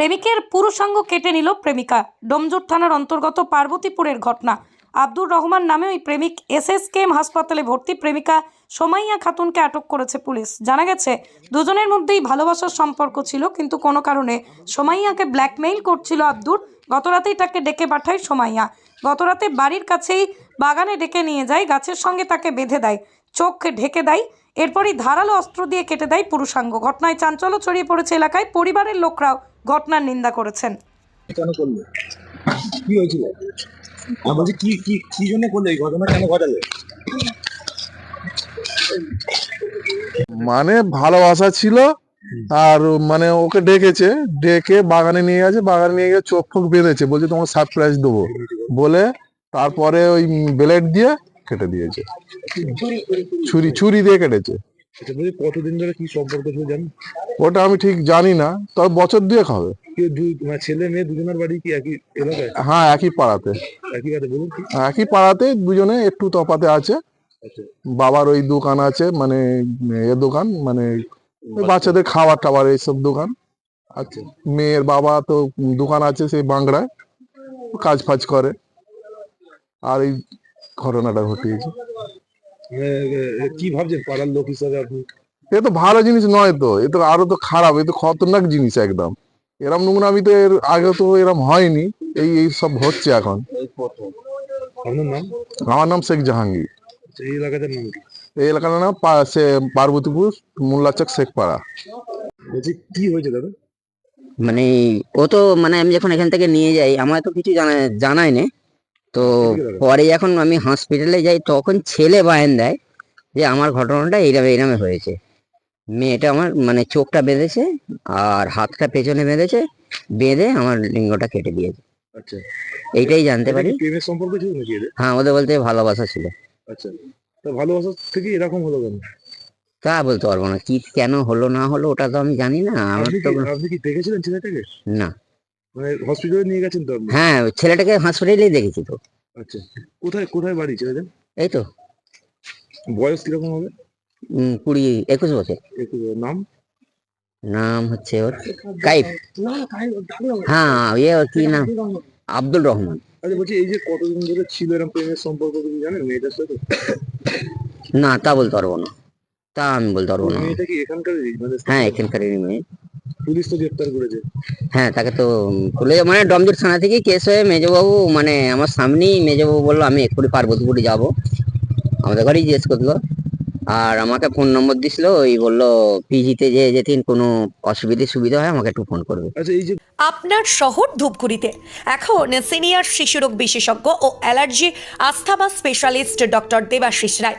প্রেমিকের পুরুষাঙ্গ কেটে নিল প্রেমিকা। ডোমজুর থানার অন্তর্গত পার্বতীপুরের ঘটনা। আব্দুর রহমান নামে ওই প্রেমিক এস এস এসএসকেএম হাসপাতালে ভর্তি প্রেমিকা সোমাইয়া খাতুনকে আটক করেছে পুলিশ। জানা গেছে, দুজনের মধ্যেই ভালোবাসার সম্পর্ক ছিল, কিন্তু কোনো কারণে সোমাইয়াকে ব্ল্যাকমেইল করছিল আব্দুর। গতরাতেই তাকে ডেকে পাঠায় সোমাইয়া। গতরাতে বাড়ির কাছেই বাগানে ডেকে নিয়ে যায়, গাছের সঙ্গে তাকে বেঁধে দেয়, চোখ ঢেকে দেয়, এরপরই ধারালো অস্ত্র দিয়ে কেটে দেয় পুরুষাঙ্গ। ঘটনায় চাঞ্চল্য ছড়িয়ে পড়েছে এলাকায় পরিবারের লোকরাও। ঘটনার নিন্দা করেছেন। কেন করলে? কি হয়েছিল? আমি বলছি কি কি কি জন্য করলে? এই ঘটনা কেন ঘটালে? মানে ভালোবাসা ছিল আর মানে ওকে ডেকেছে ডেকে বাগানে নিয়ে গেছে বাগানে নিয়ে গিয়ে চোখ ফোক বেঁধেছে বলছে তোমাকে সারপ্রাইজ দেবো। বলে তারপরে ওই ব্লেড দিয়ে কেটে দিয়েছে। ছুরি ছুরি দিয়ে কেটেছে। আচ্ছা বলছি কতদিন ধরে কি সম্পর্ক ছিল জানি ওটা আমি ঠিক জানি না তবে বছর দুয়েক হবে। মানে ছেলে মেয়ে দুজনের বাড়ি কি একই এলাকায়? হ্যাঁ একই পাড়াতে। একই বাড়ি বলুন একই পাড়াতে দুজনে একটু তফাতে আছে। আচ্ছা। বাবার ওই দোকান আছে মানে এ দোকান মানে বাচ্চাদের খাবার টাবার এইসব দোকান। আচ্ছা। মেয়ের বাবা তো দোকান আছে সেই বাংলায় কাজ ফাজ করে। আর এই ঘটনাটা ঘটিয়েছে। কি ভাবছেন পাড়ার লোক হিসাবে আপনি? এ তো ভালো জিনিস নয় তো এ তো আরও তো খারাপ এ তো খতরনাক জিনিস একদম। এরম নোংরামি তো এর আগে তো এরম হয়নি এই এই সব হচ্ছে এখন। আপনার নাম? আমার নাম শেখ জাহাঙ্গীর। আচ্ছা, এই এলাকাটার নাম কি? এই এলাকার নাম পা- সে- পার্বতীপুর মোল্লাচক শেখপাড়া। বলছি কি হয়েছে দাদা? মানে ও তো মানে আমি যখন এখান থেকে নিয়ে যাই আমার তো কিছু জানা জানাই না তো পরে যখন আমি হসপিটালে যাই তখন ছেলে বায়ান দেয় যে আমার ঘটনাটা এইরকম এইরকম হয়েছে। মেয়েটা আমার মানে চোখটা বেঁধেছে আর হাতটা পেছনে বেঁধেছে বেঁধে আমার লিঙ্গটা কেটে দিয়েছে। আচ্ছা। এইটাই জানতে পারি। প্রেমের সম্পর্ক ছিল নাকি হ্যাঁ ওদের বলতে ভালোবাসা ছিল। আচ্ছা। তা ভালোবাসা থেকে এরকম হলো কেন? তা বলতে পারব না। কি কেন হলো না হলো ওটা তো আমি জানি না। আমার তো আপনি কি দেখেছিলেন ছেলেটাকে? না। মানে হসপিটালে নিয়ে গেছেন তো আপনি? হ্যাঁ ছেলেটাকে হসপিটালেই দেখেছি তো। আচ্ছা কোথায় কোথায় বাড়ি ছেলেদের এই তো। বয়স কীরকম হবে? উম, কুড়ি একুশ বছর। একটু নাম? নাম হচ্ছে ওর কাইফ। হ্যাঁ ইয়ে ওর কি নাম? আব্দুল রহমান। আচ্ছা বলছি এই যে কতদিন ধরে ছিল এরকম প্রেমের সম্পর্ক তুমি জানেন মেয়েটার সাথে? না তা বলতে পারব না। তা আমি বলতে পারব না। মেয়েটা কি এখানকারই? মানে হ্যাঁ এখানকার মেয়ে। পুলিশ তো গ্রেপ্তার করেছে। হ্যাঁ তাকে তো খুলে মানে ডমজুর থানা থেকে কেস হয়ে মেজবাবু মানে আমার সামনেই মেজবাবু বলল আমি এক্ষুনি পার্বতীপুরে যাব। আমাদের ঘরেই জিজ্ঞেস করল। আর আমাকে ফোন নম্বর দিছিল ওই বলল পিজিতে যে যেদিন কোনো অসুবিধে সুবিধা হয় আমাকে একটু ফোন করবে। আচ্ছা এই যে আপনার শহর ধূপগুড়িতে। এখন সিনিয়র শিশুরোগ বিশেষজ্ঞ ও allergy asthma specialist doctor Debashis Roy.